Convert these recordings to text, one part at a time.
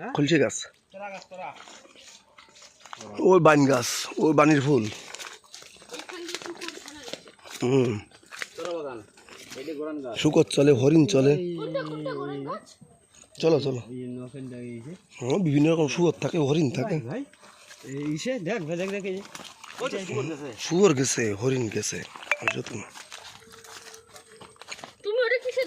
হ্যাঁ? খুলছে গাছ। ওই বান গাছ ওই বানির ফুল। হুম। তোরা বাগান এটা গোরান গাছ। শুকর চলে হরিণ চলে। কোনটা কোনটা করেন গাছ? চলো চলো। হ্যাঁ বিভিন্ন রকম শুকর থাকে হরিণ থাকে। শুকর গেছে। শুয়োর গেছে হরিণ গেছে। তুমি ওটা কিসের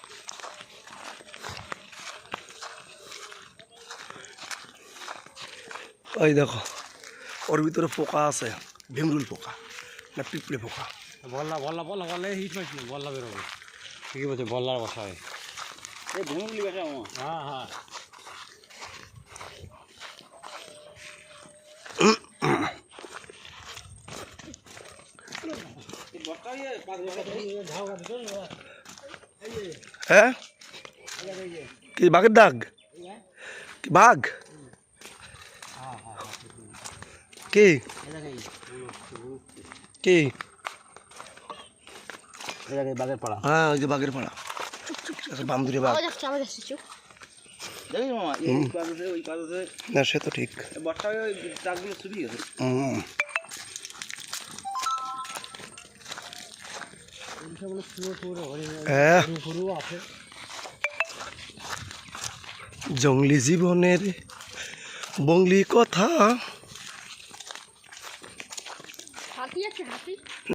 ওই দেখো ওর ভিতরে পোকা আছে ভীমরুল পোকা না পিঁপড়ে পোকা। বল্লা বল্লা বল্লা বল্লা হিট মাছ না বল্লা বেরোবে। ঠিকই বলছে বল্লার বসা হয় এই বেটা হ্যাঁ হ্যাঁ। হ্যাঁ? কি বাঘের দাগ? কি বাঘ? কি? কি? বাগের পাড়া হ্যাঁ ওই যে বাঘের পাড়া। আচ্ছা বান্দুরে বাঘ। ওই না সে তো ঠিক। জঙ্গলি জীবনের বঙ্গলি কথা। হাতি আছে হাতি